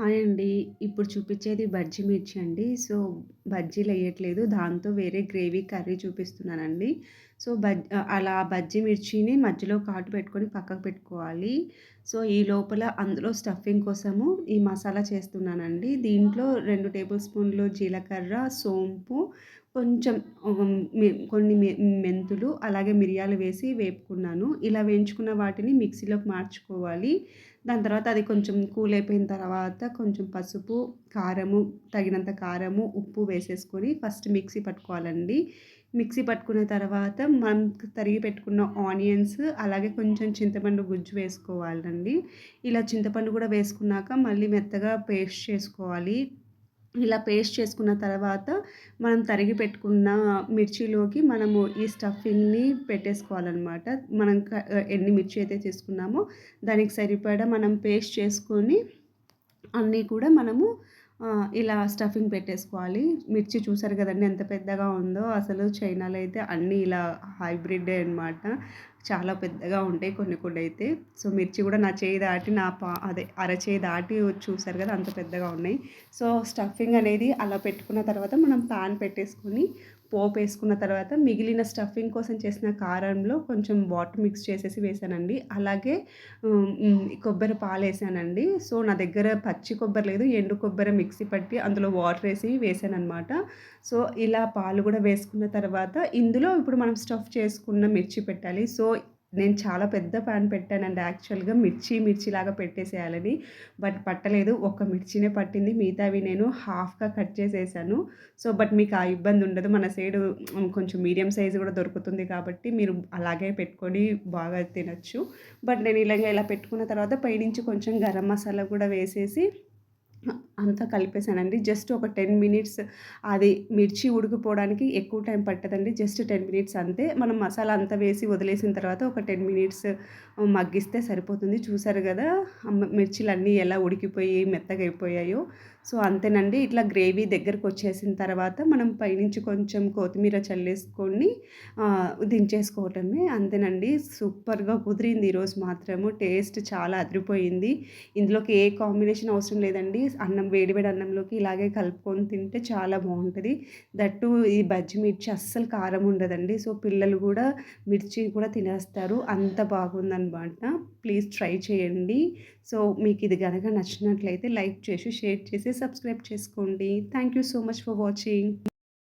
Hi అండి. ఇప్పుడు చూపించేది బజ్జీ మిర్చి అండి. సో, బజ్జీలు వేయట్లేదు దాంతో వేరే గ్రేవీ కర్రీ చూపిస్తున్నానండి. సో, బజ్ అలా బజ్జీ మిర్చిని మధ్యలో కాటు పెట్టుకొని పక్కకు పెట్టుకోవాలి. సో, ఈ లోపల అందులో స్టఫింగ్ కోసము ఈ మసాలా చేస్తున్నానండి. దీంట్లో రెండు టేబుల్ స్పూన్లు జీలకర్ర, సోంపు, కొంచెం కొన్ని మె మెంతులు, అలాగే మిరియాలు వేసి వేపుకున్నాను. ఇలా వేయించుకున్న వాటిని మిక్సీలోకి మార్చుకోవాలి. దాని తర్వాత అది కొంచెం కూల్ అయిపోయిన తర్వాత కొంచెం పసుపు, కారము, తగినంత కారము, ఉప్పు వేసేసుకొని ఫస్ట్ మిక్సీ పట్టుకోవాలండి. మిక్సీ పట్టుకున్న తర్వాత మనం తరిగి పెట్టుకున్న ఆనియన్స్, అలాగే కొంచెం చింతపండు గుజ్జు వేసుకోవాలండి. ఇలా చింతపండు కూడా వేసుకున్నాక మళ్ళీ మెత్తగా పేస్ట్ చేసుకోవాలి. ఇలా పేస్ట్ చేసుకున్న తర్వాత మనం తరిగి పెట్టుకున్న మిర్చిలోకి మనము ఈ స్టఫింగ్‌ని పెట్టేసుకోవాలన్నమాట మనం ఎన్ని మిర్చి అయితే తీసుకున్నామో దానికి సరిపడా మనం పేస్ట్ చేసుకొని అన్నీ కూడా మనము ఇలా స్టఫింగ్ పెట్టేసుకోవాలి. మిర్చి చూసారు కదండి ఎంత పెద్దగా ఉందో. అసలు చైనాలో అయితే అన్నీ ఇలా హైబ్రిడ్ అనమాట. చాలా పెద్దగా ఉంటాయి కొన్ని కొన్ని అయితే. సో, మిర్చి కూడా నా చేయి దాటి నా పా అదే అరచేయి దాటి చూసారు కదా! అంత పెద్దగా ఉన్నాయి. సో, స్టఫింగ్ అనేది అలా పెట్టుకున్న తర్వాత మనం పాన్ పెట్టేసుకొని పోపేసుకున్న తర్వాత మిగిలిన స్టఫింగ్ కోసం చేసిన కారంలో కొంచెం వాటర్ మిక్స్ చేసేసి వేసానండి. అలాగే కొబ్బరి పాలు వేసానండి సో, నా దగ్గర పచ్చి కొబ్బరి లేదు. ఎండు కొబ్బరి మిక్సీ పట్టి అందులో వాటర్ వేసి వేసానమాట సో, ఇలా పాలు కూడా వేసుకున్న తర్వాత ఇందులో ఇప్పుడు మనం స్టఫ్ చేసుకున్న మిర్చి పెట్టాలి. సో, నేను చాలా పెద్ద పాన్ పెట్టానండి యాక్చువల్‌గా మిర్చి, మిర్చిలాగా పెట్టేసేయాలని. బట్ పట్టలేదు. ఒక్క మిర్చినే పట్టింది. మిగతావి నేను హాఫ్‌గా కట్ చేసేసాను. సో, బట్ మీకు ఆ ఇబ్బంది ఉండదు. మన సైడు కొంచెం మీడియం సైజ్ కూడా దొరుకుతుంది కాబట్టి మీరు అలాగే పెట్టుకొని బాగా తినచ్చు బట్ నేను ఇలాగ ఇలా పెట్టుకున్న తర్వాత పైనుంచి కొంచెం గరం మసాలా కూడా వేసేసి అంతా కలిపేసానండి. జస్ట్ ఒక 10 మినిట్స్ అది మిర్చి ఉడికిపోవడానికి ఎక్కువ టైం పట్టదండి. జస్ట్ 10 మినిట్స్ అంతే. మనం మసాలా అంతా వేసి వదిలేసిన తర్వాత ఒక 10 మినిట్స్ మగ్గిస్తే సరిపోతుంది. చూసారు కదా మిర్చిలు మిర్చిలన్నీ ఎలా ఉడికిపోయి మెత్తగా అయిపోయాయో. సో, అంతేనండి. ఇట్లా గ్రేవీ దగ్గరకు వచ్చేసిన తర్వాత మనం పైనుంచి కొంచెం కొత్తిమీర చల్లేసుకొని దించేసుకోవటమే. అంతేనండి. సూపర్‌గా కుదిరింది ఈరోజు మాత్రము. టేస్ట్ చాలా అదిరిపోయింది. ఇందులోకి ఏ కాంబినేషన్ అవసరం లేదండి. అన్నం వేడివేడి అన్నంలోకి ఇలాగే కలుపుకొని తింటే చాలా బాగుంటుంది దట్ టూ ఈ బజ్జి మిర్చి అస్సలు కారం ఉండదండి. సో, పిల్లలు కూడా మిర్చి కూడా తినేస్తారు. అంత బాగుందనమాట. ప్లీజ్ ట్రై చేయండి. సో, మీకు ఇది గనక నచ్చినట్లయితే లైక్ చేసి, షేర్ చేసి, సబ్స్క్రైబ్ చేసుకోండి. Thank you so much for watching.